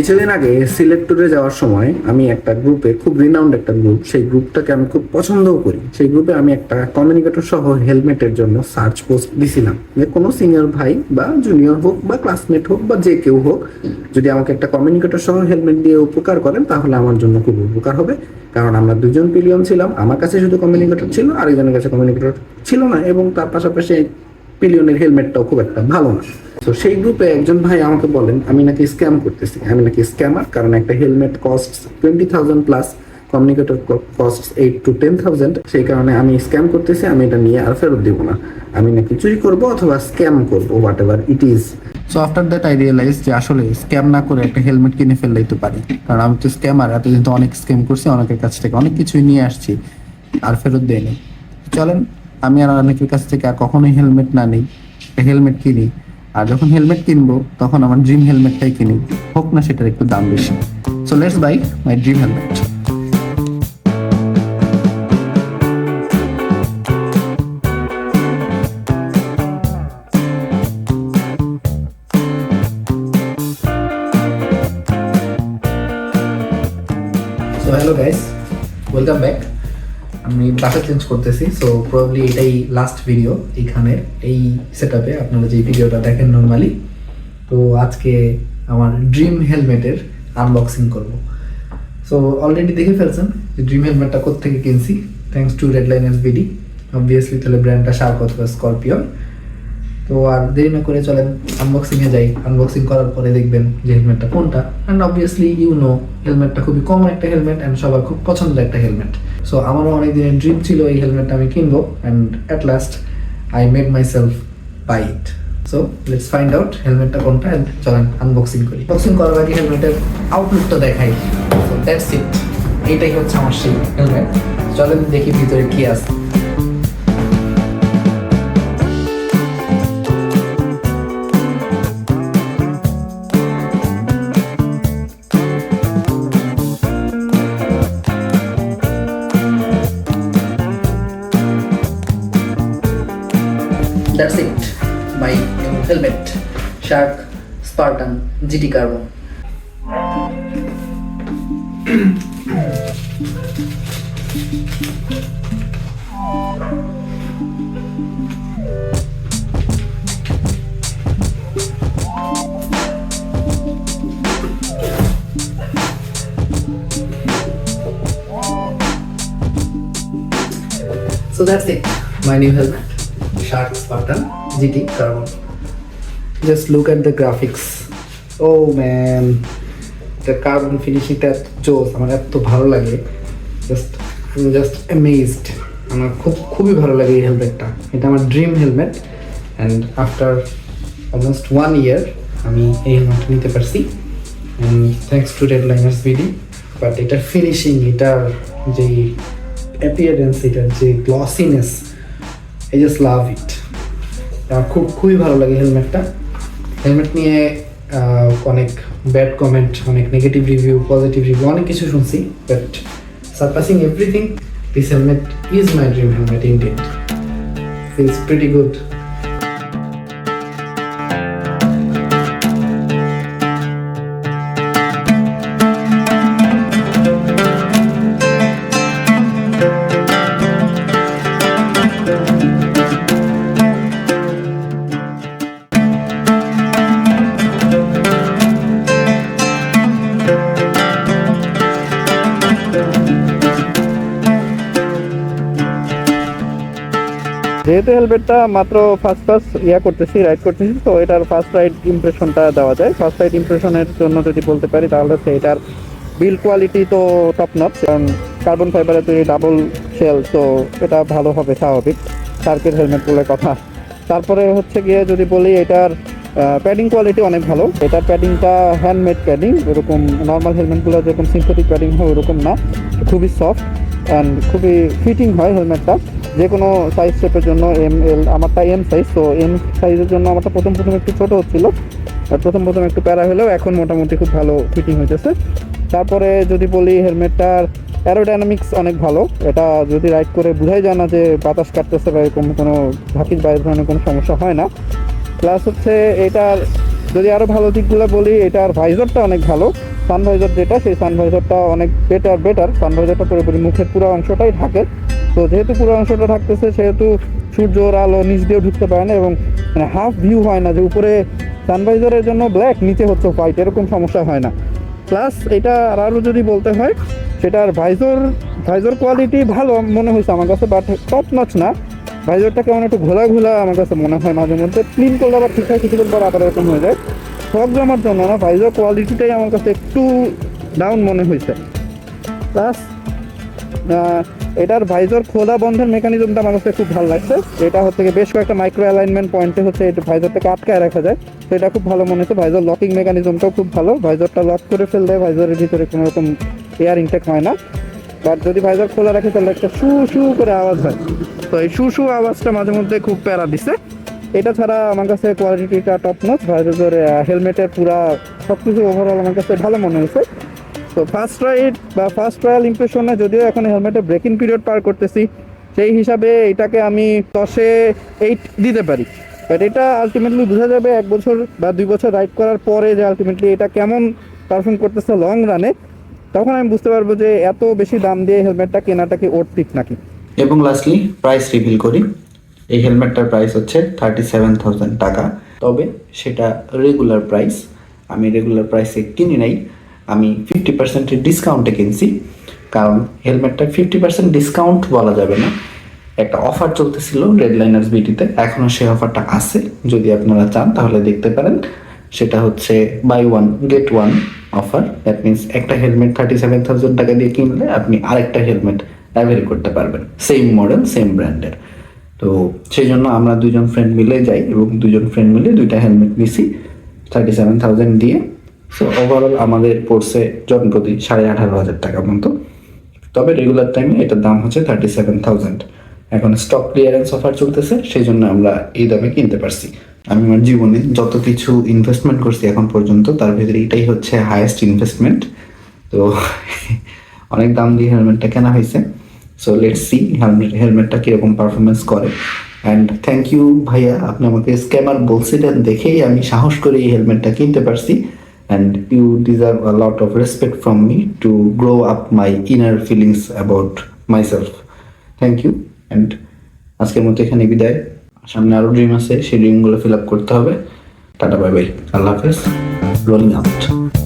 কিছুদিন আগে সিলেট ট্যুরে যাওয়ার সময় আমি একটা গ্রুপে খুব রিনাউন্ড একটা গ্রুপ সেই গ্রুপটাকে আমি খুব পছন্দও করি। সেই গ্রুপে আমি একটা কমিউনিকেটর সহ হেলমেটের জন্য সার্চ পোস্ট দিছিলাম। যে কোনো সিনিয়র ভাই বা জুনিয়র হোক বা ক্লাসমেট হোক বা যে কেউ হোক, যদি আমাকে একটা কমিউনিকেটর সহ হেলমেট দিয়ে উপকার করেন, তাহলে আমার জন্য খুব উপকার হবে। কারণ আমরা দুজন পিলিয়ন ছিলাম, আমার কাছে শুধু কমিউনিকেটর ছিল, আরেকজনের কাছে কমিউনিকেটর ছিল না, এবং তার পাশাপাশি পিলিয়নের হেলমেটটাও খুব একটা ভালো না। তো সেই গ্রুপে একজন ভাই আমাকে বলেন, আমি নাকি স্ক্যাম করতেছি। আমি নাকি স্ক্যামার কারণ একটা helmet cost twenty thousand plus communicator cost eight two ten thousand সেই কারণে আমি স্ক্যাম করতেছি, আমি এটা নিয়ে আর ফেরত দিব না। আমি নাকি চুরি করব অথবা স্ক্যাম করব whatever it is so after that I realize যে আসলে স্ক্যাম না করে একটা হেলমেট কিনে ফেললেই তো পারি। কারণ আমি তো স্ক্যামার এতদিন তো অনেক স্ক্যাম করছি, অনেকের কাছ থেকে অনেক কিছুই নিয়ে আসছি, আর ফেরত দেয়নি। চলেন, আমি আর অনেকের কাছ থেকে আর কখনোই হেলমেট না নিই হেলমেট কিনি। আর যখন হেলমেট কিনবো, তখন আমার ড্রিম হেলমেটটাই কিনি। হোক না, সেটার একটু দাম বেশি। So let's buy my dream helmet আমি বাসা চেঞ্জ করতেছি সো প্রবলি এটাই লাস্ট ভিডিও এইখানে এই সেট আপে আপনারা যে ভিডিওটা দেখেন নর্মালি তো আজকে আমার ড্রিম হেলমেটের আনবক্সিং করব। সো অলরেডি দেখে ফেলছেন যে ড্রিম হেলমেটটা কোথেকে কিনছি thanks to red liners BD obviously তাহলে ব্র্যান্ডটা শার্ক অথবা স্করপিয়ন তো আর দেরি না করে চলেন আনবক্সিং এ যাই। আনবক্সিং করার পরে দেখবেন যে হেলমেটটা কোনটা। অ্যান্ড অবভিয়াসলি ইউ নো হেলমেটটা খুবই কমন একটা হেলমেট অ্যান্ড সবার খুব পছন্দের একটা হেলমেট সো আমারও অনেক দিনের ড্রিম ছিল এই হেলমেটটা আমি কিনবো and at last I made myself buy it so let's find out হেলমেটটা কোনটা অ্যান্ড চলেন আনবক্সিং করি। বক্সিং করার আগে হেলমেটের আউটলুকটা দেখাই। সো দ্যাটস ইট এইটাই হচ্ছে আমার সেই হেলমেট চলেন দেখি ভিতরে কি আছে। that's it my new helmet shark spartan gt Carbon. So that's it, my new helmet. Shark Spartan GT Carbon. Just look at the graphics. Oh man. The carbon ফিনিশিংটা এত জোস আমার এত ভালো লাগে জাস্ট জাস্ট অ্যামেজড আমার খুব, খুবই ভালো লাগে এই হেলমেটটা এটা আমার dream helmet and after almost one year আমি এই হেলমেটটা নিতে পারছি thanks to red liners BD but এটার ফিনিশিং এটার যে অ্যাপিয়ারেন্স এটার যে গ্লসিনেস জাস্ট লাভ ইট আমার খুব, খুবই ভালো লাগে হেলমেটটা হেলমেট নিয়ে অনেক ব্যাড কমেন্ট অনেক নেগেটিভ রিভিউ পজিটিভ রিভিউ অনেক কিছু শুনছি but surpassing everything this helmet is my dream helmet Indian feels pretty good যেহেতু হেলমেটটা মাত্র ফার্স্ট ফার্স্ট ইয়া করতেছি রাইড করতেছি তো, এটার ফার্স্ট রাইড ইমপ্রেশনটা দেওয়া যায়। ফার্স্ট রাইড ইমপ্রেশনের জন্য যদি বলতে পারি, তাহলে হচ্ছে এটার বিল কোয়ালিটি তো টপ নট কারণ কার্বন ফাইবারের তৈরি ডাবল শেল তো এটা ভালো হবে, স্বাভাবিক। সার্কের হেলমেট বলে কথা। তারপরে হচ্ছে গিয়ে যদি বলি, এটার প্যাডিং কোয়ালিটি অনেক ভালো। এটার প্যাডিংটা হ্যান্ডমেড প্যাডিং এরকম নর্মাল হেলমেটগুলো যেরকম সিনথেটিক প্যাডিং হয়, ওরকম না। খুবই সফট অ্যান্ড খুবই ফিটিং হয় হেলমেটটা যে কোনো সাইজ শেপের জন্য এম এল আমারটা এম সাইজ তো এম সাইজের জন্য আমারটা প্রথম প্রথম একটু ছোটো হচ্ছিল। প্রথম প্রথম একটু প্যারা হলেও এখন মোটামুটি খুব ভালো ফিটিং হইতেছে। তারপরে যদি বলি হেলমেটটার অ্যারোডাইনামিক্স অনেক ভালো। এটা যদি রাইড করে বোঝাই যায় না যে বাতাস কাটতেছে বা এরকম কোনো ঝাঁকির বা এই ধরনের কোনো সমস্যা হয় না। প্লাস হচ্ছে এটার যদি আরও ভালো দিকগুলো বলি এটার ভাইজরটা অনেক ভালো। সানভাইজার যেটা, সেই সানভাইজারটা অনেক বেটার বেটার সানভাইজারটা পুরোপুরি মুখের পুরো অংশটাই ঢাকে তো যেহেতু পুরো অংশটা থাকতেছে সেহেতু সূর্যর আলো নিচ দিয়েও ঢুকতে পারে না এবং মানে হাফ ভিউ হয় না যে উপরে সানভাইজারের জন্য ব্ল্যাক নিচে হচ্ছে হোয়াইট এরকম সমস্যা হয় না। প্লাস এটা আর আরও যদি বলতে হয়, সেটার ভাইজর ভাইজর কোয়ালিটি ভালো মনে হয়েছে আমার কাছে বাট টপ নচ না। ভাইজরটা কেমন একটু ঘোলা ঘোলা, আমার কাছে মনে হয় মাঝে মধ্যে। ক্লিন করলে আবার ঠিকঠাক কিছুক্ষণ পর আবার এরকম হয়ে যায়। সব জামার জন্য না ভাইজর কোয়ালিটিটাই আমার কাছে একটু ডাউন মনে হয়েছে। প্লাস এটার ভাইজর খোলা বন্ধের মেকানিজমটা আমার কাছে খুব ভালো লাগছে। এটা হচ্ছে বেশ কয়েকটা মাইক্রো অ্যালাইনমেন্ট পয়েন্টে হচ্ছে এটা ভাইজরটাকে আটকায় রাখা যায়। তো এটা খুব ভালো মনে হচ্ছে ভাইজর লকিং মেকানিজমটাও খুব ভালো। ভাইজরটা লক করে ফেললে ভাইজরের ভিতরে কোনো রকম এয়ার ইনটেক হয় না। বাট যদি ভাইজর খোলা রাখে, তাহলে একটা শু শু করে আওয়াজ হয়। তো এই শু শু আওয়াজটা মাঝে মধ্যে খুব প্যারা দিছে। এটা ছাড়া আমার কাছে কোয়ালিটিটা টপ নচ ভাইজর হেলমেটের পুরা সব কিছু ওভারঅল আমার কাছে ভালো মনে হয়েছে। তো ফার্স্ট রাইড বা ফার্স্ট ট্রায়াল ইমপ্রেশনে যদিও এখন হেলমেটে ব্রেকিং পিরিয়ড পার করতেছি, সেই হিসাবে এটাকে আমি দশে এইট দিতে পারি। বাট এটা আলটিমেটলি বোঝা যাবে এক বছর বা দুই বছর রাইড করার পরে যে আলটিমেটলি এটা কেমন পারফর্ম করতেছে লং রানে তখন আমি বুঝতে পারব যে এত বেশি দাম দিয়ে হেলমেটটা কেনাটা কি ওর্থিক নাকি? এবং লাস্টলি প্রাইস রিভিল করি। এই হেলমেটটার প্রাইস হচ্ছে থার্টি সেভেন থাউজেন্ড টাকা। তবে সেটা রেগুলার প্রাইস আমি রেগুলার প্রাইসে কিনি নাই। আমি ফিফটি পার্সেন্টের ডিসকাউন্টে কিনছি। কারণ হেলমেটটা ফিফটি পার্সেন্ট ডিসকাউন্ট বলা যাবে না। একটা অফার চলতেছিল রেড লাইনার্স বিটিতে এখনও সেই অফারটা আছে। যদি আপনারা চান, তাহলে দেখতে পারেন। সেটা হচ্ছে buy one get one offer that means একটা হেলমেট থার্টি সেভেন থাউজেন্ড টাকা দিয়ে কিনলে আপনি আরেকটা হেলমেট অ্যাভেল করতে পারবেন। সেম মডেল সেম ব্র্যান্ডের তো সেই জন্য আমরা দুজন ফ্রেন্ড মিলে যাই এবং দুজন ফ্রেন্ড মিলে দুইটা হেলমেট নিছি থার্টি সেভেন থাউজেন্ড দিয়ে। সো ওভারঅল আমাদের পড়ছে জনপ্রতি সাড়ে আঠারো হাজার টাকা মতো তবে রেগুলার টাইমে এটার দাম হচ্ছে থার্টি সেভেন থাউজেন্ড এখন স্টক ক্লিয়ারেন্স অফার চলতেছে, সেই জন্য আমরা এই দামে কিনতে পারছি। আমি আমার জীবনে যত কিছু ইনভেস্টমেন্ট করছি এখন পর্যন্ত, তার ভিতরে এটাই হচ্ছে হায়েস্ট ইনভেস্টমেন্ট তো অনেক দাম দিয়ে হেলমেটটা কেনা হয়েছে। সো লেটস সি হেলমেট হেলমেটটা কীরকম পারফরমেন্স করে। অ্যান্ড থ্যাংক ইউ ভাইয়া, আপনি আমাকে স্ক্যামার বলছিলেন দেখেই আমি সাহস করে এই হেলমেটটা কিনতে পারছি। And you deserve a lot of respect from me to grow up my inner feelings about myself thank you and আজকের মতো এখানে বিদায়। সামনে আরও ড্রিম আছে, সেই ড্রিমগুলো ফিল আপ করতে হবে। টাটা বাই বাই আল্লাহ হাফেজ। Rolling out